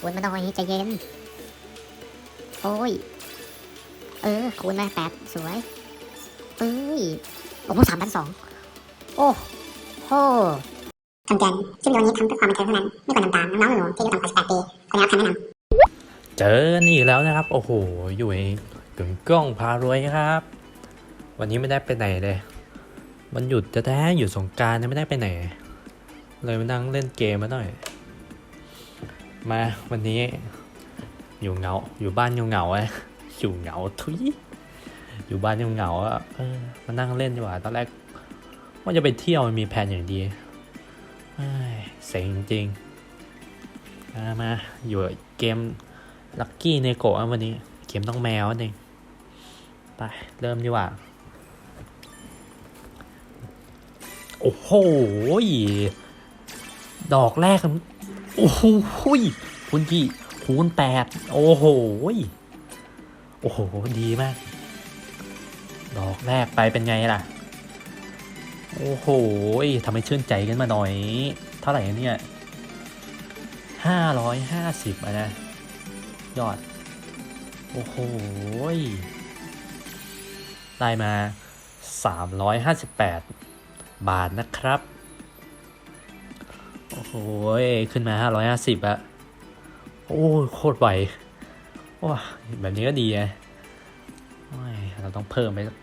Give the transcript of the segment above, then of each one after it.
คูณมาหน่อยใจเย็น โอ้ย เออ คูณมาแปดสวย เอ้ย โอ้โหสามพันสอง โอ้โหคำเตือนคลิปวิดีโอนี้ทำเพื่อความบันเทิงเท่านั้น ไม่ควรทำตามน้องๆหนูๆที่อายุต่ำกว่า18ปีควรได้รับคำแนะนำเจอกันอีกแล้วนะครับ โอ้โห อยู่ในกึ่งกล้องพารวยครับ วันนี้ไม่ได้ไปไหนเลยมันหยุดจะแท้ๆอยู่สงกรารไม่ได้ไปไหน เลยมานั่งเล่นเกมมาหน่อย มาวันนี้อยู่เหงา อยู่บ้านอยู่เหงาอะอยู่เหงาทุยอยู่บ้านอยู่เหงาอะมานั่งเล่นดีกว่าตอนแรกว่าจะไปเที่ยวมันมีแผนอย่างดีเอ้ยเซ็งจริงมามาอยู่เกมลักกี้เนโกะวันนี้ เกมต้องแมวนั่งไปเริ่มดีกว่า โอ้โห ดอกแรกมัน โอ้โหคุณกี่คูณแปดโอ้โหยโอ้โห ดีมาก ดอกแรกไปเป็นไงล่ะ โอ้โหยทำให้ชื่นใจกันมาหน่อย เท่าไหร่เนี่ยห้าร้อยห้าสิบอะนะ ยอด โอ้โหยได้มา 358 บาทนะครับ โอ้โหยขึ้นมา550อะโอ้โคตรไหวว้าแบบนี้ก็ดีไงเราต้องเพิ่มไปสัก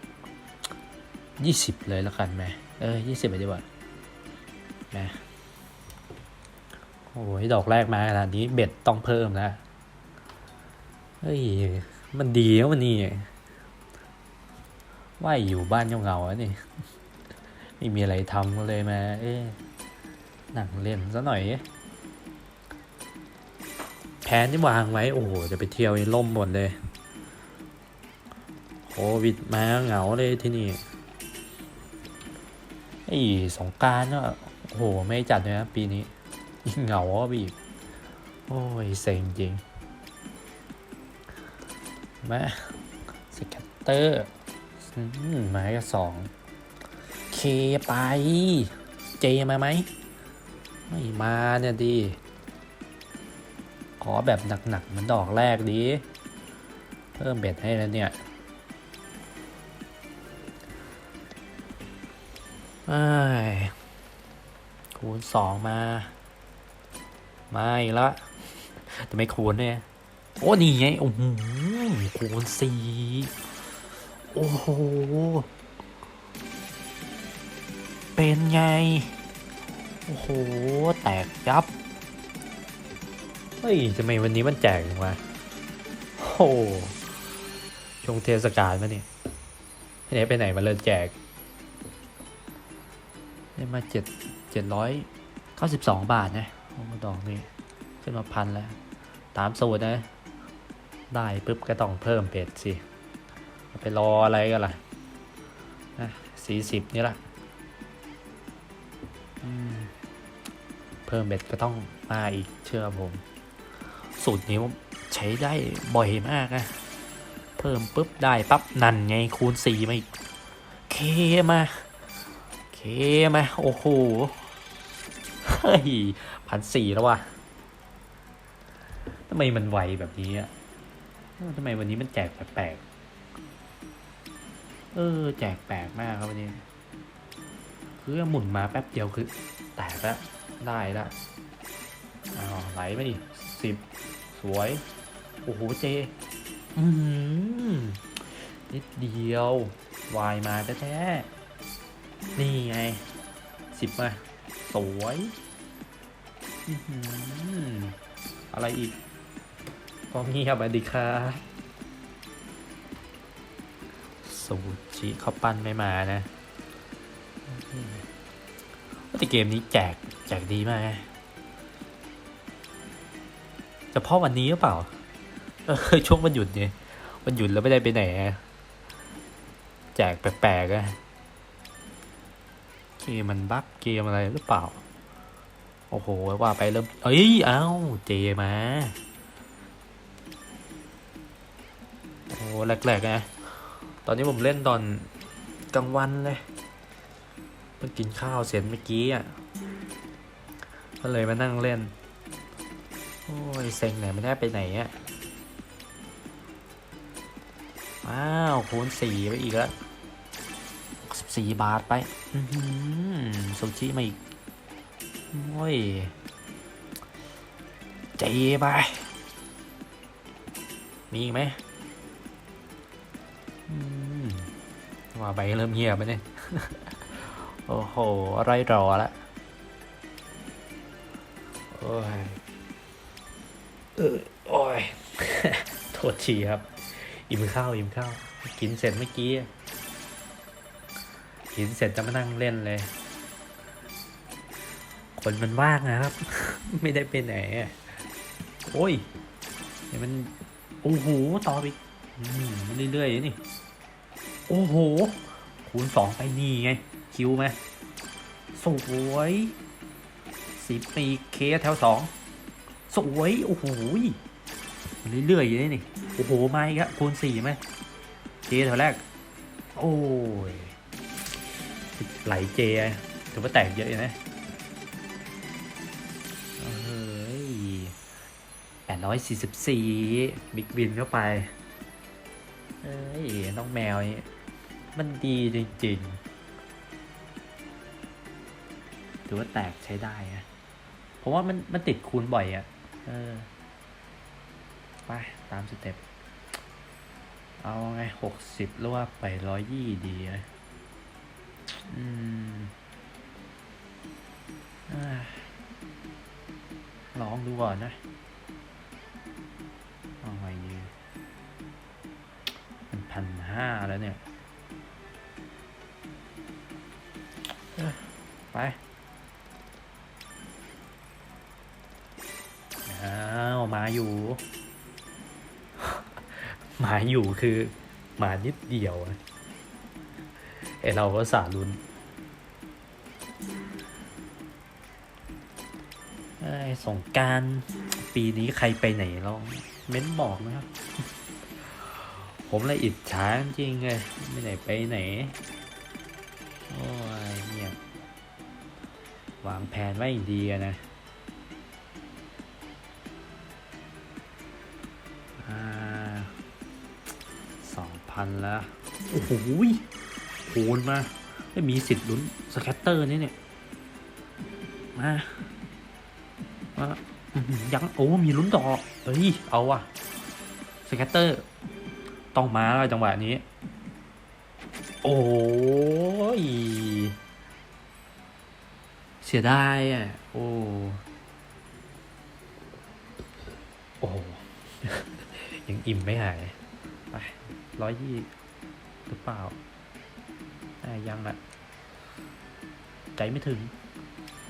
20เลยแล้วกันไหมเออ20ไปดีกว่าแหมโอ้ยดอกแรกมาขนาดนี้เบ็ดต้องเพิ่มนะเฮ้ยมันดีแล้วมันนี่ว่าอยู่บ้านเงาๆอะนี่ไม่มีอะไรทำก็เลยมา เอ๊ะ หนังเล่นซะหน่อย แผนที่วางไว้ โอ้โห จะไปเที่ยวนี่ล่มหมดเลยโควิดมาเหงาเลยที่นี่ไอ้สงกรารก็โอ้โห ไม่จัดเลยนะปีนี้ยิ่งเหงาก็บีกโอ้ยเซ็งจริงมาสแกตเตอร์อืมไม้ก็สอง เคไป เจมาไหม ไม่มาเนี่ยดี ขอแบบหนักๆเหมือนดอกแรกดี เพิ่มเบ็ดให้แล้วเนี่ยอ้คูณสองมา ไมาอีกละแต่ไม่คูณเนี่ย โอ้นี่ไงโอ้โหคูณสี่โอ้โห เป็นไง โอ้โห แตกยับ เฮ้ยทำไมวันนี้มันแจกจังวะโอ้โหช่วงเทศกาลมาเนี่ยไม่ได้ไปไหนมาเลยแจก ได้มาเจ็ดเจ็ดร้อยเก้าสิบสองบาทนะโอ้ดอกนี่ขึ้นมาพันแล้ว ตามสูตรนะ ได้ปุ๊บก็ต้องเพิ่มเป็ดสิ ไปรออะไรกันล่ะสี่สิบนี่ละ เพิ่มเบ็ดก็ต้องมาอีกเชื่อผม สูตรนี้ใช้ได้บ่อยมากนะ เพิ่มปุ๊บได้ปั๊บนั่นไงคูณสี่มาอีก เคมาเคมาโอ้โหเฮ้ยพันสี่แล้ววะทำไมมันไวแบบนี้อะทำไมวันนี้มันแจกแปลกๆเออ แจกแปลกมากครับวันนี้ คือหมุนมาแป๊บเดียวคือแตกแล้ว ได้แล้วอ้าวไหลมาดิสิบสวย โอ้โห เจ อืมนิดเดียว วายมาแท้ๆนี่ไงสิบมาสวยอื้อหือะไรอีกก็เงียบไปดีครับซูชิเขาปั้นไม่มานะ แต่เกมนี้แจกแจกดีมากนะพาะวันนี้หรือเปล่าเออช่วงวันหยุดเนี่ยวันหยุดแล้วไม่ได้ไปไหนแจกแปลกๆอะเกมมันบั๊กเกมอะไรหรือเปล่า โอ้โหว่าไปเริ่มเอ้ยเอ้าเจมาโอ้แรกๆนะตอนนี้ผมเล่นตอนกลางวันเลย เพิ่งกินข้าวเสร็จเมื่อกี้อะ ก็เลยมานั่งเล่น โอ้ยเซ็งไหนไม่ได้ไปไหนอะว้าวคูณสี่ไปอีกแล้วสี่บาทไปอือหือซูชิมาอีก โอ้ยเจไป มีอีกไหมว่าไปเริ่มเงียไปเนี่ย โอ้โห อะไรรอละโอ้ยเออโอ้ยโทษทีครับ อิ่มข้าวอิ่มข้าว กินเสร็จเมื่อกี้ กินเสร็จจะมานั่งเล่นเลย คนมันว่างนะครับ ไม่ได้ไปไหนโอ้ยเดี๋ยวมัน โอ้โห ต่อไปอีกอืมมันเรื่อยๆนี่ โอ้โห คูณสองไปนี่ไง คิวไหมสวยสิบปีเคแถวสองสวยโอ้โหเรื่อยๆอยู่นี่นี่โอ้โหมาอีกครับคูณสี่ไหมเจแถวแรก โอ้ยไหลเจถือว่าแตกเยอะอยู่นะเฮ้ยแปดร้อยสี่สิบสี่บิ๊กบินเข้าไปเอ้ยน้องแมวนี่มันดีจริง ๆ ถือว่าแตกใช้ได้อะเพราะว่ามันมันติดคูณบ่อยอะเออ ไป ตามสเต็ป เอาไงหกสิบหรือว่าไปร้อยยี่ดีนะอืมอลองดูก่อนนะเอาไงดีมันพันห้าแล้วเนี่ย ไป อ้าวมาอยู่มาอยู่คือมานิดเดียวไอเราก็สารุนเอ้ยสงการปีนี้ใครไปไหนลองเม้นบอกนะครับ ผมเลยอิจฉาจริงเลยไม่ไหนไปไหน โอ้ยเงียบวางแผนไว้อย่างดีนะ พันแล้ว โอ้โหคูณมาไม่มีสิทธิ์ลุ้นสแคตเตอร์นี่เนี่ย มามายังโอ้มีลุ้นต่อเฮ้ย เอาว่ะสแคตเตอร์ ต้องมาแล้วจังหวะนี้ โอ้ย เสียดายอะ โอ้ โอ้ยังอิ่มไม่หาย ร้อยยี่หรือเปล่าอ่ายังละใจไม่ถึง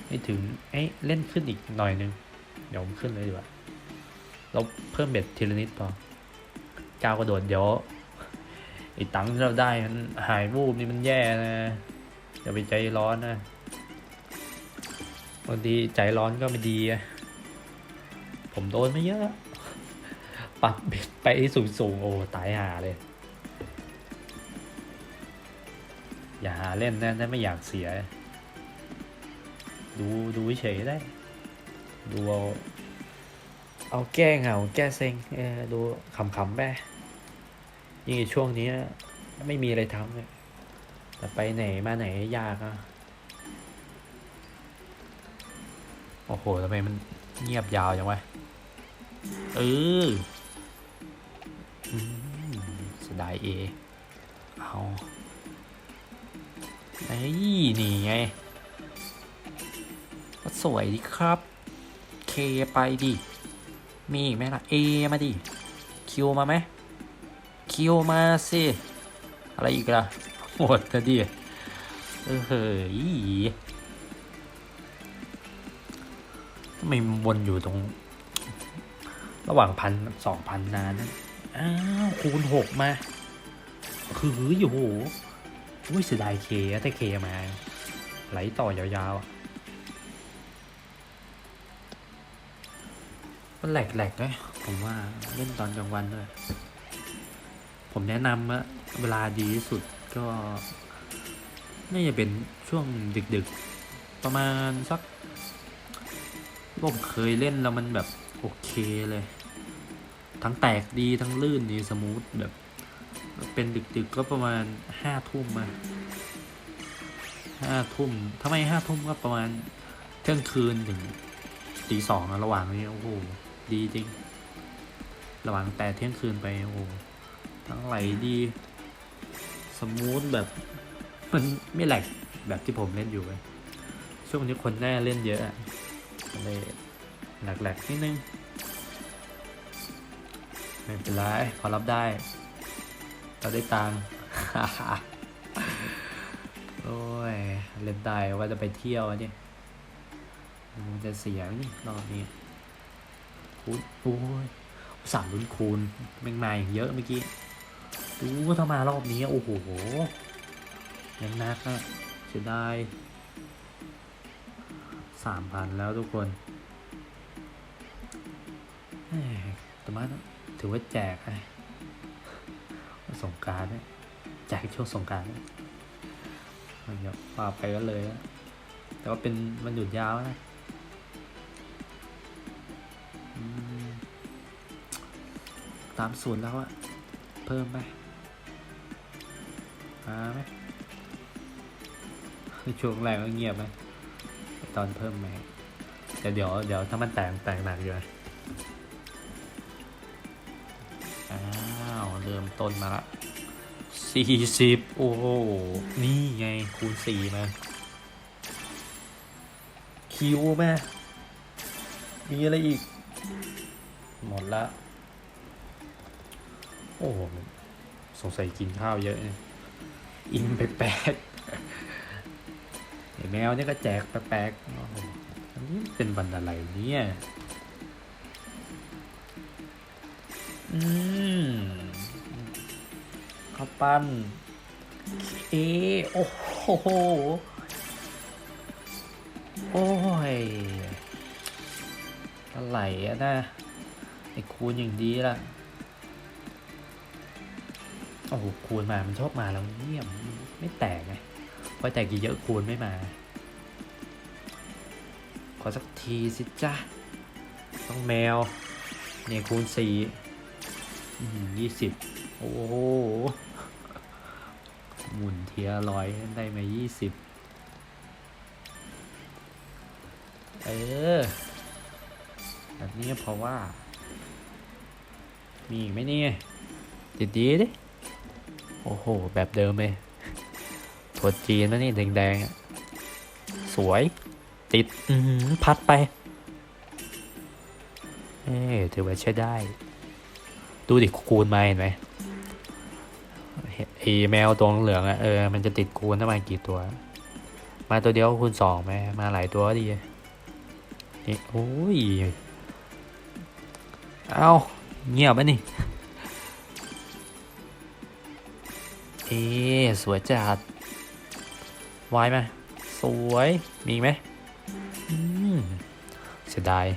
ไม่ถึงเอ้ยเล่นขึ้นอีกหน่อยนึง เดี๋ยวผมขึ้นเลยดีกว่า เราเพิ่มเบ็ดทีละนิดพอก้าวกระโดดเดี๋ยวไอ้ตังค์ที่เราได้มันหายวูบนี่มันแย่นะอย่าไปใจร้อนนะบางทีใจร้อนก็ไม่ดีอะผมโดนมาเยอะ ปรับเบ็ดไปสูงสูงๆโอ้ตายหาเลยาหาเล่นนะนะไม่อยากเสีย ดูดูเฉยได้ ดูเอาเอาแก้เหงาแก้เซ็งเออดูขำๆไปยิ่งช่วงนี้ไม่มีอะไรทำเลยแต่ไปไหนมาไหนยากอะโอ้โหทำไมมันเงียบยาวจังวะเออสดายเอ เอา ไอ้ยนี่ไงก็สวยดีครับ เคไปดิ มีอีกไหมล่ะ เอมาดิ คิวมาไหม คิวมาสิ อะไรอีกล่ะหมดแล้วดิ เออเฮ้ยทำไมวนอยู่ตรง ระหว่างพันสองพันนานอ้าวคูณหกมา คืออยู่โห อุ้ยเสียดายเคอะถ้าเคมา ไหลต่อยาวๆอะมันแหลกๆนะผมว่าเล่นตอนกลางวันด้วย ผมแนะนำว่าเวลาดีที่สุดก็ น่าจะเป็นช่วงดึกๆ ประมาณสักผมเคยเล่นแล้วมันแบบโอเคเลย ทั้งแตกดีทั้งลื่นดีสมูทแบบ เป็นดึกๆก็ประมาณห้าทุ่มมาห้าทุ่มถ้าไมห้าทุ่มก็ประมาณเที่ยงคืนถึงตีสองอะระหว่างนี้โอ้โหดีจริง ระหว่างแต่เที่ยงคืนไปโอ้โหทั้งไหลดี สมูทแบบ มันไม่แหลกแบบที่ผมเล่นอยู่เลยช่วงนี้คนแน่เล่นเยอะอะก็เลยแหลกๆนิดนึงไม่เป็นไรพอรับได้ เราได้ตังค์โอ้ย เล่นได้ว่าจะไปเที่ยวนี่มันจะเสียนี่รอบนี้คูณโอ้ยสามลุ้นคูณแม่งมาอย่างเยอะเมื่อกี้ดูถ้ามารอบนี้ โอ้โหยังนักอะเสียดายสามพันแล้วทุกคนแต่ว่าถือว่าแจกไง สงการเนี่ยแจกช่วงสงการมันเดี๋ยวว่าไปก็เลย แต่ว่าเป็นมันหยุดยาวนะตามสูตรแล้วอะเพิ่มไหมมาไหมช่วงแรกก็เงียบไหมตอนเพิ่มไหมแต่เดี๋ยวเดี๋ยวถ้ามันแตกแตกหนักอยู่ ต้นมาละสี่สิบโอ้โห นี่ไง คูณสี่มา คิวแม่มีอะไรอีก หมดละ โอ้โห สงสัยกินข้าวเยอะเนี่ยอินไปแปลกๆไอ้แมวเนี่ยก็แจกแปลกๆอันนี้เป็นวันอะไรเนี่ย อืม ข้าวปั้นเอโอ้โห โอ้ย อะไรอะนะ ไอ้คูณอย่างดีละโอ้โห คูณมา มันชอบมาแล้วเงียบไม่แตกไงพอแตกเยอะคูณไม่มา ขอสักทีสิจ้ะต้องแมว เนี่ยคูณสี่ยี่สิบโอ้โห หมุนเทียร้อยได้มายี่สิบเออ แบบนี้เพราะว่า มีอีกไหมเนี่ยดีดีดิ โอ้โห แบบเดิมเลยถั่วจีนนะนี่แดงๆ สวย ติดอืพัดไป เอ๊ถือว่าใช้ได้ ดูดิคูณมาเห็นไหม อีแมวตัวเหลืองอะเออมันจะติดคูณถ้ามากี่ตัว มาตัวเดียวคูณสองไหมมาหลายตัวก็ดีนี่โอ้ยเอาเงียบไหมนี่เอสวยจัดวายไหมสวยมีไหมอืมเสียดาย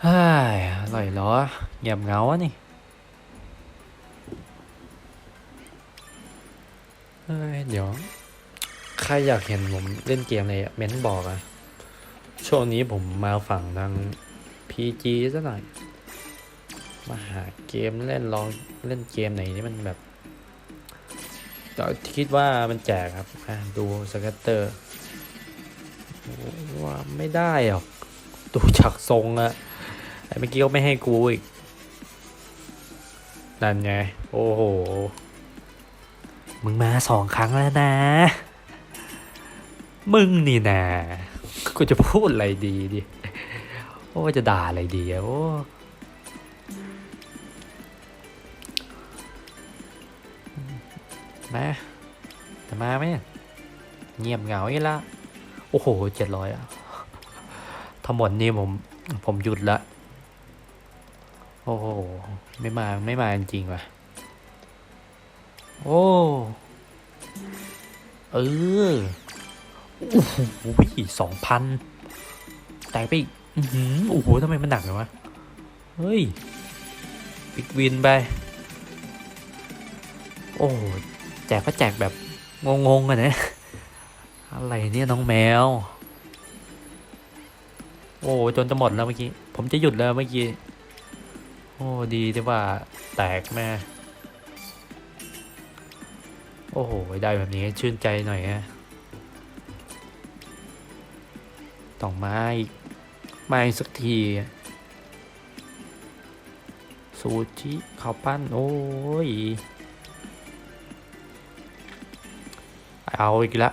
เฮ้ยอร่อยเหรอเงียบเงาอะนี่ เดี๋ยว ใครอยากเห็นผมเล่นเกมอะไรอะเม้นบอกอะช่วงนี้ผมมาฝั่งทาง PG ซะหน่อย มาหาเกมเล่นลองเล่นเกมไหนที่มันแบบก็คิดว่ามันแจกครับดูสก็ตเตอร์ว่าไม่ได้หรอกดูจากทรงอะไอ้เมื่อกี้ก็ไม่ให้กูอีก นั่นไง โอ้โห มึงมาสองครั้งแล้วนะ มึงนี่นะกูจะพูดอะไรดีดิโอ้จะด่าอะไรดีอะโอ้มาจะมาไหมเงียบเหงาอีละโอ้โหเจ็ดร้อยอะทั้งหมดนี้ผมผมหยุดละ โอ้โห ไม่มา ไม่มาจริงว่ะ โอ้ เออ โอ้โหสองพันแตกไปอีกอื้อโอ้โหทำไมมันหนักเลยวะ เฮ้ยปิกวินไป โอ้แจกก็แจกแบบงงๆอะนะอะไรเนี่ยน้องแมว โอ้จนจะหมดแล้วเมื่อกี้ ผมจะหยุดแล้วเมื่อกี้ โอ้ดีที่ว่าแตกแม่ โอ้โห ได้แบบนี้ชื่นใจหน่อยฮะต้องมาอีกมาอีกสักทีซูชิข้าวปั้น โอ้ย เอาอีกละ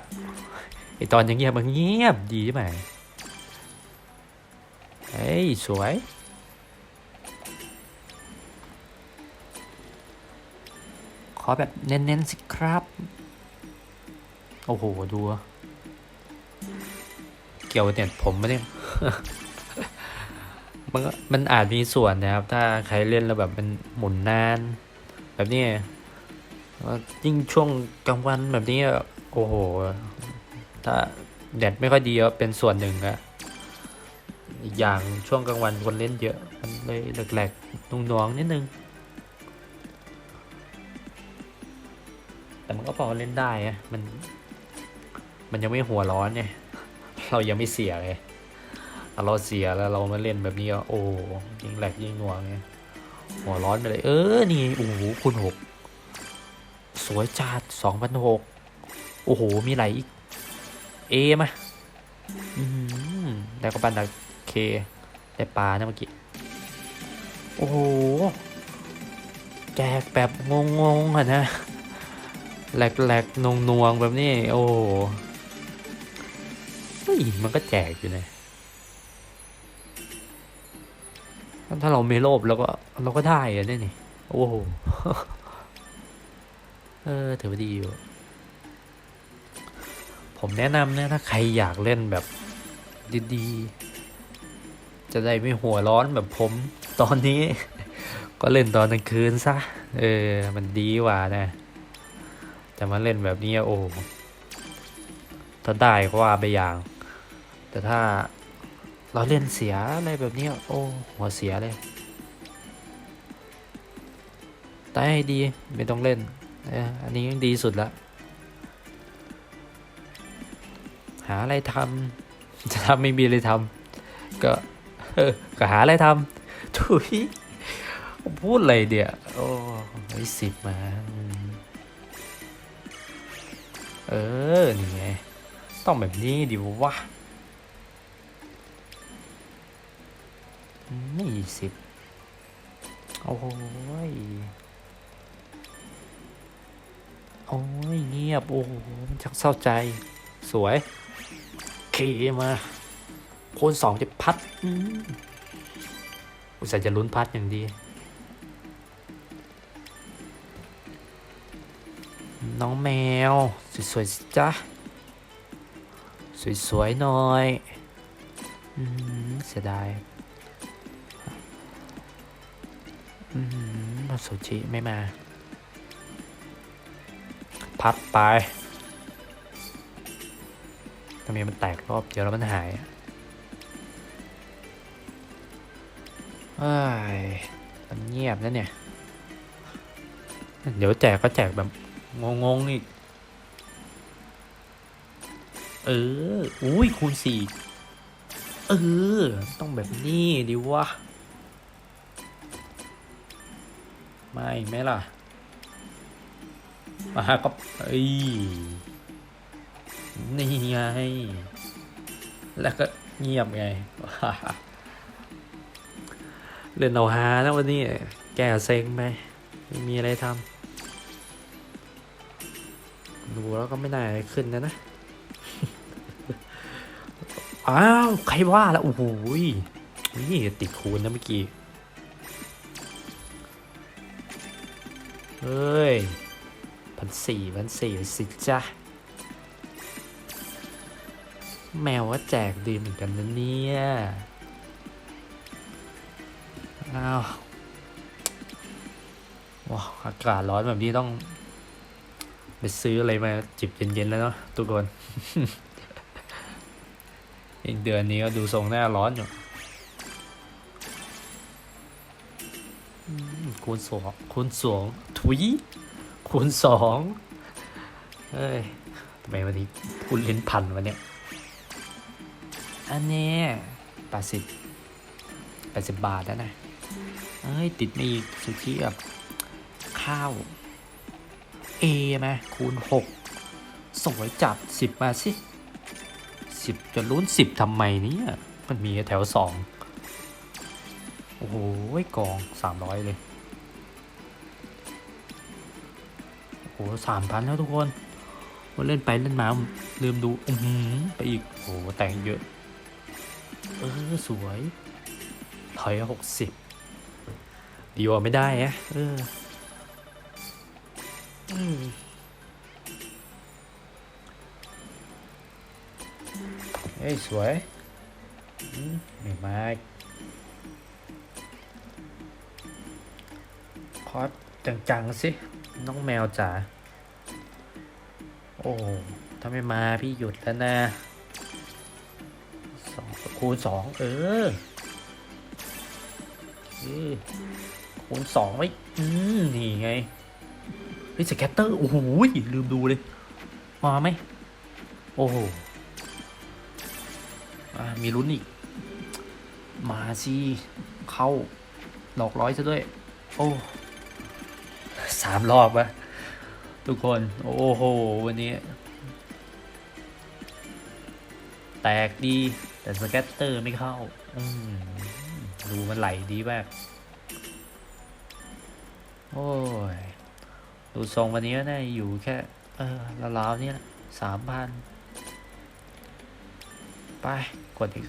ไอตอนอย่างเงียบมันเงียบดีใช่ไหมเฮ้ย สวย อแบบเน้นๆสิครับ โอ้โห ดู เกี่ยวเนี่ยผมไม่ได้มันก็มันอาจมีส่วนนะครับ ถ้าใครเล่นแล้วแบบมันหมุนนาน แบบนี้ยิ่งช่วงกลางวันแบบนี้โอ้โห ถ้าแดดไม่ค่อยดีเป็นส่วนหนึ่งอะอีกอย่างช่วงกลางวันคนเล่นเยอะ มันเลยแหลกๆนุ่งๆนิดนึง ก็พอเล่นได้อะมัน มันยังไม่หัวร้อนไงเรายังไม่เสียไงเราเสียแล้วเรามาเล่นแบบนี้ก็โอ้ยิงแหลกยิงหน่วงไงหัวร้อนไปเลยเออนี่โอ้โหคุณหกสวยจัดสองพันหกโอ้โหมีไหลอีกเอมาอืมได้ก็ปันดาเคได้ปลานะเมื่อกี้ โอ้โห แจกแบบงงๆอะนะ แหลกๆนวงแบบนี้ โอ้เฮ้ยมันก็แจกอยู่นะถ้าเราไม่โลภเราก็เราก็ได้อะเนี่ยนี่โอ้โหเออถือว่าดีอยู่ ผมแนะนำนะถ้าใครอยากเล่นแบบดีๆ จะได้ไม่หัวร้อนแบบผมตอนนี้ ก็เล่นตอนกลางคืนซะ เออ มันดีกว่านะ แต่มาเล่นแบบนี้โอ้ถ้าได้ก็ว่าไปอย่าง แต่ถ้าเราเล่นเสียอะไรแบบนี้โอ้หัวเสียเลยตายให้ดีไม่ต้องเล่นอันนี้ยังดีสุดละหาอะไรทำจะทำไม่มีอะไรทำก็ก็หาอะไรทำถุยพูดอะไรเดี๋ยวโอ้ไอสิบมา เออ นี่ไง ต้องแบบนี้ดิวะไม่สิบโอ้ย โอ้ย เงียบ โอ้โห มันชักเศร้าใจ สวยเคมาคนสองจะพัด อุตส่าห์จะลุ้นพัดอย่างดี น้องแมว สวยๆจ๊ะสวยๆหน่อยอเสียดายมาสุชิไม่มา พัดไปทำไมมันแตกรอบเดียวแล้วมันหายอะเอ้ยมันเงียบแล้วเนี่ย เดี๋ยวแจกก็แจกแบบ งงๆอีก เออ อุ้ยคูณสี่เออ ต้องแบบนี้ดิวะ ไม่ไหมล่ะ มาก็เอ้ย นี่ไง แล้วก็เงียบไง เล่นเอาฮานะวันนี้ แกเซ็งไป ไม่มีอะไรทำ ดูแล้วก็ไม่น่าอะไรขึ้นนะนะ อ้าว ใครว่าแล้วโอ้โหยนี่ติดคูณนะเมื่อกี้ เฮ้ยพันสี่พันสี่สิจ้ะแมวว่าแจกดีเหมือนกันนะเนี่ย อ้าว ว้าวอากาศร้อนแบบนี้ต้อง ไปซื้ออะไรมาจิบเย็นๆแล้วเนาะทุกคน อีกเดือนนี้ก็ดูทรงหน้าร้อนอยู่คูณสองคูณสองถุยคูณสองเฮ้ยทำไมวันนี้พูดลิ้นพันวะเนี่ย อันนี้แปดสิบแปดสิบบาทแล้วนะ เอ้ย ติดมาอีกสุกี้แบบข้าว A ไหมคูณหกสวยจัดสิบมาสิสิบจะลุ้นสิบทำไมเนี่ย มันมีแถวสองโอ้โหกองสามร้อยเลย โอ้โหสามพันแล้วทุกคนว่าเล่นไปเล่นมาลืมดูอืไปอีก โอ้โห แต่งเยอะ เออ สวยถอยหกสิบดีกว่าไม่ได้ฮะเอออืม เฮ้ยสวยอืมไม่มาคอสจังๆสิ น้องแมวจ๋า โอ้ถ้าไม่มาพี่หยุดแล้วนะสองคูณสองเออคูณสองไว้ อืม นี่ไง ฮ้ยสแกตเตอร์ โอ้โหลืมดูเลย มาไหม โอ้โหมีลุ้นอีก มาสิเข้าดอกร้อยซะด้วย โอ้สามรอบวะทุกคน โอ้โห วันนี้ แตกดี แต่สแกตเตอร์ไม่เข้า ดูมันไหลดีมาก โอ้ย ดูทรงวันนี้น่าอยู่แค่ เออราวๆเนี้ยสามพันไป กดอีก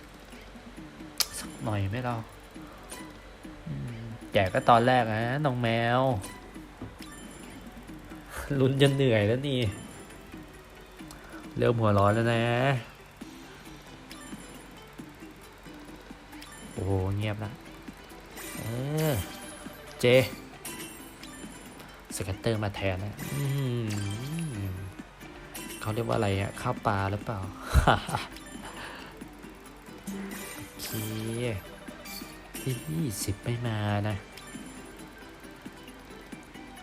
สักหน่อยไหมเราแจกก็ตอนแรกนะน้องแมว ลุ้นจนเหนื่อยแล้วนี่ เริ่มหัวร้อนแล้วนะ โอ้โหเงียบแล้วเออ เจ สแกตเตอร์มาแทนนะเขาเรียกว่าอะไรอะข้าวปลาหรือเปล่า โอเคยี่สิบไม่มานะ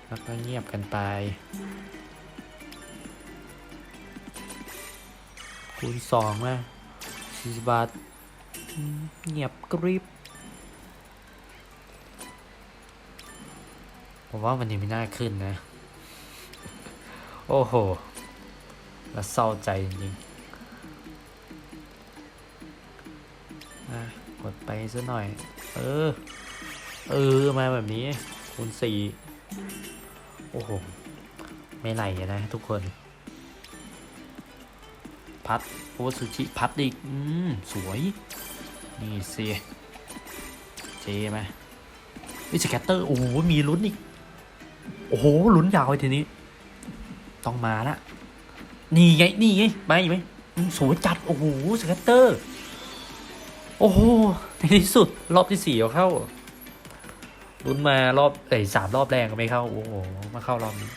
แล้วก็เงียบกันไป คูณสองมาสี่สิบบาท เงียบกริบ ผมว่าวันนี้ไม่น่าขึ้นนะ โอ้โหแล้วเศร้าใจจริงๆอะกดไปซะหน่อย เออ เออ มาแบบนี้ คูณสี่โอ้โห ไม่ไหลนะทุกคน พัดโอซูชิ พัดอีก อืม สวย นี่เสียเจไหมวิสแกตเตอร์ โอ้โห มีลุ้นอีก โอ้โหลุ้นยาวไปทีนี้ ต้องมาละนี่ไงนี่ไงมาอีกไหมสวยจัดโอ้โหสแกตเตอร์โอ้โหในที่สุดรอบที่สี่เอาเข้าลุ้นมารอบเอ้ยสามรอบแรกก็ไม่เข้าโอ้โหมาเข้ารอบนี้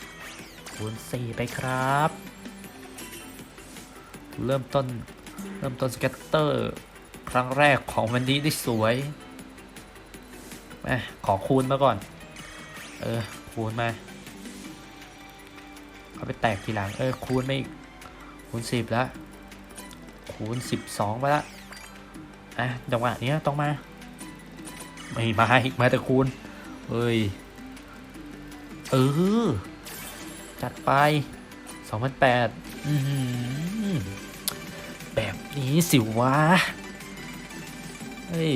คูณสี่ไปครับ เริ่มต้นเริ่มต้นสเก็ตเตอร์ครั้งแรกของวันนี้ได้สวยมาขอคูณมาก่อน เออ คูณมาเอาไปแตกทีหลังเออคูณไม่อีกคูณสิบแล้วคูณสิบสองไปละอะจังหวะเนี้ยต้องมา ไม่มาอีกมาแต่คูณเอ้ยเออจัดไปสองพันแปดแบบนี้สิวะเฮ้ย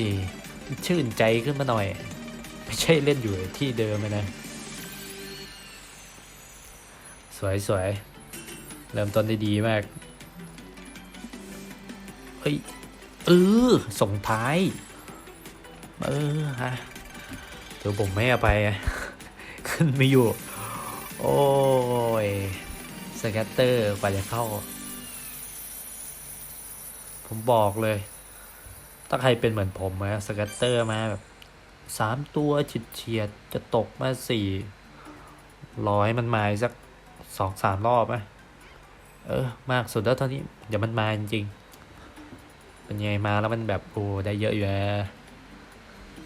ชื่นใจขึ้นมาหน่อย ไม่ใช่เล่นอยู่ที่เดิมนะ สวยสวยเริ่มต้นได้ดีมาก เฮ้ย เออ ส่งท้าย เออฮะ เดี๋ยวผมไม่เอาไป ขึ้นไม่อยู่ โอ้ย สแกตเตอร์กว่าจะเข้า ผมบอกเลยถ้าใครเป็นเหมือนผมนะสแกตเตอร์มาแบบสามตัวฉิดเฉียดจะตกมาสี่ร้อยมันมาสัก สองสามรอบไหมเออ มากสุดแล้วตอนนี้ เดี๋ยวมันมาจริงเป็นไงมาแล้วมันแบบโอ้ได้เยอะอยู่นะ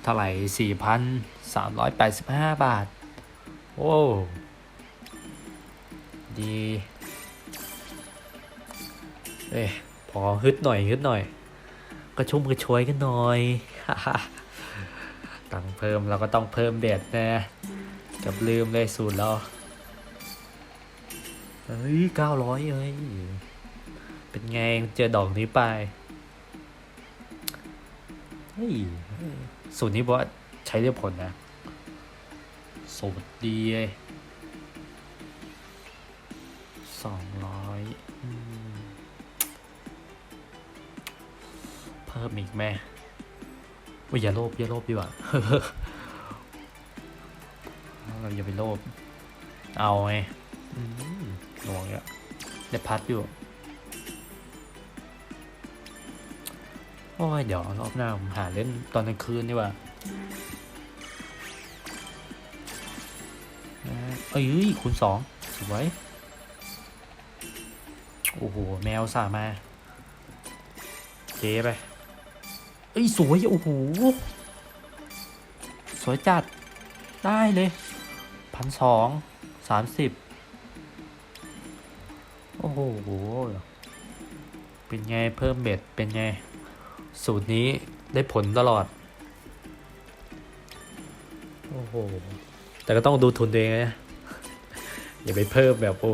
เท่าไหร่สี่พันสามร้อยแปดสิบห้าบาท โอ้ดีเอ้ยพอฮึดหน่อยฮึดหน่อยกระชุ่มกระชวยกันหน่อยตังเพิ่มเราก็ต้องเพิ่มเบ็ดนะกับลืมเลยสูตรเรา เฮ้ยเก้าร้อยเอ้ย เป็นไงเจอดอกนี้ไป เฮ้ย สูตรนี้บอกว่าใช้ได้ผลนะ สูตรดีสองร้อยเพิ่มอีกไมว่าอย่าโลภอย่าโลภดีกว่าเราอย่าไปโลภเอาไงอืม หน่วงอะได้พัดอยู่ โอ้ย เดี๋ยวรอบหน้าผมหาเล่นตอนกลางคืนดีกว่าเอ้ยเอ้ยคูณสองสวย โอ้โห แมวสามา เจ๊ไป เอ้ย สวย โอ้โห สวยจัด ได้เลยพันสองสามสิบ โอ้โห เป็นไงเพิ่มเบ็ด เป็นไง สูตรนี้ได้ผลตลอด โอ้โห แต่ก็ต้องดูทุนตัวเองนะ อย่าไปเพิ่มแบบโอ้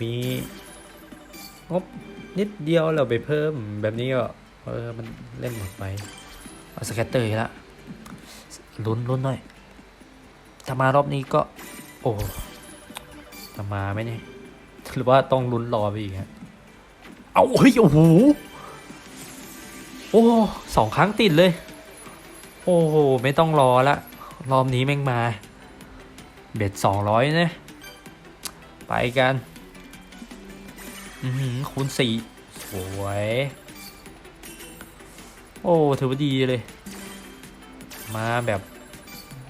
มีงบนิดเดียวเราไปเพิ่มแบบนี้ก็เออมันเล่นหมดไป เอาสแกตเตอร์อีกละลุ้นลุ้นหน่อยถ้ามารอบนี้ก็ โอ้จะมาไหมเนี่ย หรือว่าต้องลุ้นรอไปอีกฮะเอาเฮ้ยโอ้โหโอ้สองครั้งติดเลย โอ้โหไม่ต้องรอละรอบนี้แม่งมา เบ็ดสองร้อยนะไปกันอือหือคูณสี่สวย โอ้ถือว่าดีเลย มาแบบ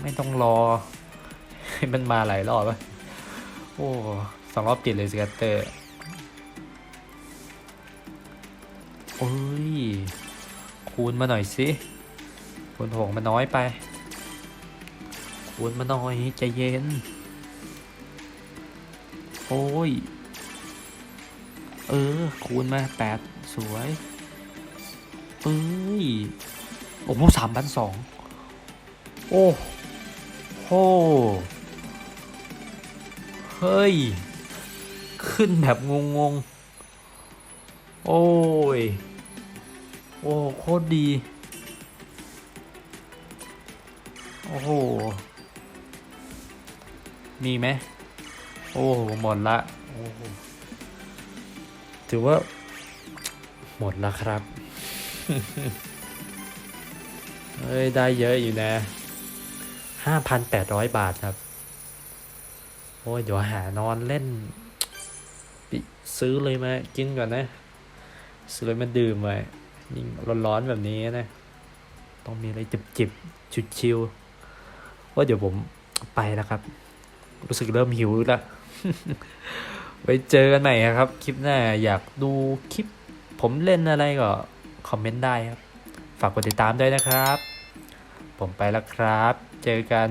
ไม่ต้องรอให้มันมาหลายรอบอะโอ้ส องรอบติดเลยสแกตเตอร์ โอ้ย คูณมาหน่อยสิ คูณหกมันน้อยไป คูณมาหน่อยใจเย็น โอ้ย เออ คูณมาแปดสวยเอ้ย โอ้โหสามพันสอง โอ้โห เฮ้ย ขึ้นแบบงงๆโอ้ย โอ้โคตรดี โอ้โห มีไหม โอ้หมดละโอ้ถือว่า หมดล้วครับ เฮ้ย ได้เยอะอยู่นะห้าพันแปดร้อยบาทครับ โอ้ยเดี๋ยวหานอนเล่น ซื้อเลยมากินก่อนนะ ซื้อเลยมาดื่มไว้ยิ่งร้อนๆแบบนี้นะ ต้องมีอะไรจิบๆชุดชิวว่าเดี๋ยวผมไปแล้วครับ รู้สึกเริ่มหิวแล้วไว้เจอกันใหม่ครับ คลิปหน้าอยากดูคลิป ผมเล่นอะไรก็คอมเมนต์ได้ครับ ฝากกดติดตามด้วยนะครับ ผมไปแล้วครับ เจอกัน